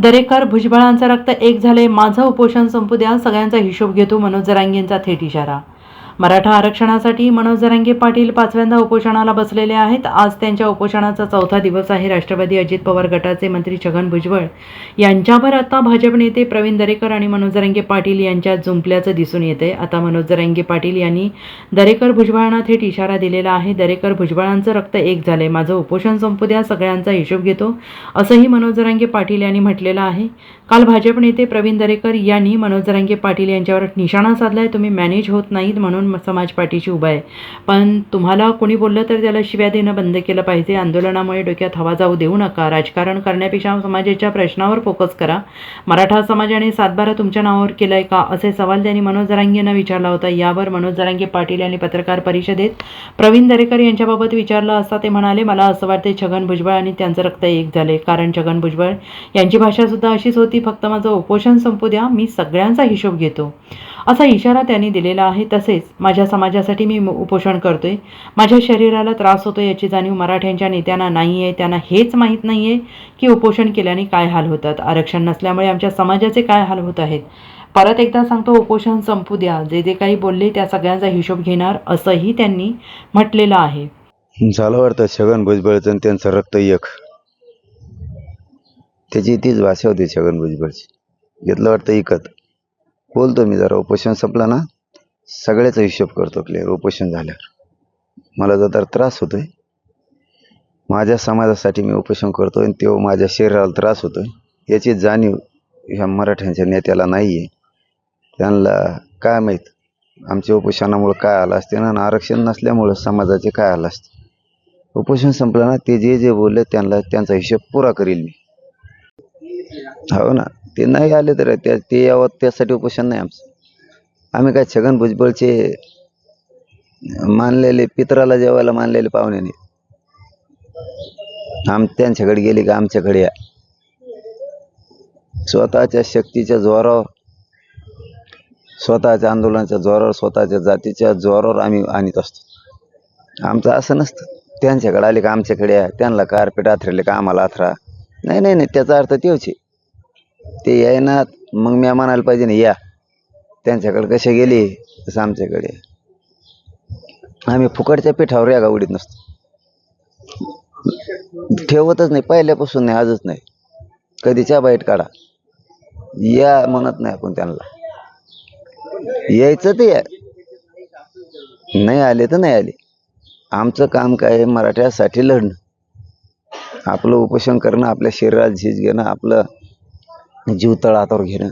दरेकर भुजबळांचं रक्त एक झाले माझं उपोषण संपू द्या सगळ्यांचा हिशोब घेतो मनोज जरांगेंचा थेट इशारा. मराठा आरक्षणासाठी मनोज जरांगे पाटील पाचव्यांदा उपोषणाला बसलेले आहेत. आज त्यांच्या उपोषणाचा चौथा दिवस आहे. राष्ट्रवादी अजित पवार गटाचे मंत्री छगन भुजबळ यांच्यावर आता भाजप नेते प्रवीण दरेकर आणि मनोज जरांगे पाटील यांच्यात जुंपल्याचं दिसून येते आता मनोज जरांगे पाटील यांनी दरेकर भुजबळांना थेट इशारा दिलेला आहे. दरेकर भुजबळांचं रक्त एक झाले माझं उपोषण संपू द्या सगळ्यांचा हिशोब घेतो असंही मनोज जरांगे पाटील यांनी म्हटलेलं आहे. काल भाजप नेते प्रवीण दरेकर यांनी मनोज जरांगे पाटील यांच्यावर निशाणा साधलाय. तुम्ही मॅनेज होत नाहीत म्हणून समाज पाठीशी उभा आहे. पण तुम्हाला कोणी बोललं तर त्याला शिव्या देणं बंद केलं पाहिजे. आंदोलनामुळे डोक्यात हवा जाऊ देऊ नका. राजकारण करण्यापेक्षा समाजाच्या प्रश्नावर फोकस करा. मराठा समाजाने सातबारा तुमच्या नावावर केलाय का? असे सवाल त्यांनी मनोज जरांगेंना विचारला होता. यावर मनोज जरांगे पाटील यांनी पत्रकार परिषदेत प्रवीण दरेकर यांच्याबाबत विचारलं असता ते म्हणाले मला असं वाटते छगन भुजबळ आणि त्यांचं रक्त एक झाले कारण छगन भुजबळ यांची भाषा सुद्धा अशीच होती. फक्त माझं उपोषण संपू द्या. मी सगळ्यांचा हिशोब घेतो. असा इशारा त्यांनी दिलेला आहे. तसेच माझ्या समाजासाठी मी उपोषण करतोय. माझ्या शरीराला त्रास होतो याची जाणीव मराठ्यांच्या नेत्यांना नाही आहे त्यांना हेच माहीत नाही आहे की उपोषण केल्याने काय हाल होतात. आरक्षण नसल्यामुळे आमच्या समाजाचे काय हाल होत आहेत? परत एकदा सांगतो उपोषण संपू द्या. जे जे काही बोलले त्या सगळ्यांचा हिशोब घेणार असंही त्यांनी म्हटलेलं आहे. झालं वाटतं छगन भुजबळचं त्यांचं रक्त एक. त्याची तीच भाषा होती छगन भुजबळची. घेतलं वाटतं इकत बोलतो मी जरा उपोषण संपलं ना सगळ्याचा हिशोब करतो क्लिअर उपोषण झाल्यावर. मला जर त्रास होतोय माझ्या समाजासाठी मी उपोषण करतोय आणि तो माझ्या शरीराला त्रास होतोय याची जाणीव ह्या मराठ्यांच्या नेत्याला नाही आहे त्यांना काय माहीत आमच्या उपोषणामुळं काय आलं असते ना आरक्षण नसल्यामुळं समाजाचे काय आलं असते. उपोषण संपलं ना ते जे जे बोलले त्यांना त्यांचा हिशोब पुरा करील मी. हो ना? ते नाही आले तर त्या ते यावं त्यासाठी उपोषण नाही आमचं. आम्ही काय छगन भुजबळचे मानलेले पितराला जेवायला मानलेले पाहुणे नाही आम त्यांच्याकडे गेले का आमच्याकडे या. स्वतःच्या शक्तीच्या जोरावर स्वतःच्या आंदोलनाच्या जोरावर स्वतःच्या जातीच्या जोरावर आम्ही आणत असतो. आमचं असं नसतं. त्यांच्याकडे आले का आमच्याकडे या. त्यांना कार्पेट आथरले का आम्हाला आथरा. नाही नाही नाही त्याचा अर्थ तेवचे ते येईना मग मी म्हणायला पाहिजे ना या. त्यांच्याकडे कसे गेले? तसं आमच्याकडे आम्ही फुकटच्या पिठावर या गावडीत नसतो. ठेवतच नाही पहिल्यापासून नाही आजच नाही. कधीच्या बाईट काढा. या म्हणत नाही आपण त्यांना. यायचं ते या. नाही आले तर नाही आले. आमचं काम काय आहे? मराठ्यासाठी लढणं. आपलं उपोषण करणं आपल्या शरीरात झीज घेणं आपलं जीव तळ हातावर घेणं.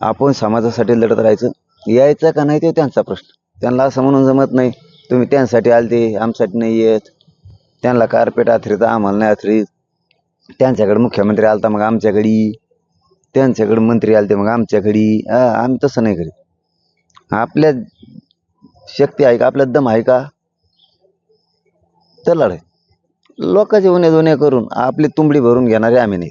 आपण समाजासाठी लढत राहायचं. यायचं का नाही ते त्यांचा प्रश्न. त्यांना असं म्हणून जमत नाही तुम्ही त्यांसाठी आलते आमसाठी नाही येत. त्यांना कार्पेट आथरीत आम्हाला नाही आथरीत. त्यांच्याकडे मुख्यमंत्री आलता मग आमच्याकडे त्यांच्याकडे मंत्री आलते मग आमच्याकडे हा, आम्ही तसं नाही करीत. आपल्या शक्ती आहे का आपल्या दम आहे का? तर लढाय लोकांचे उन्हे दोन्हे करून आपली तुंबडी भरून घेणारे आम्ही नाही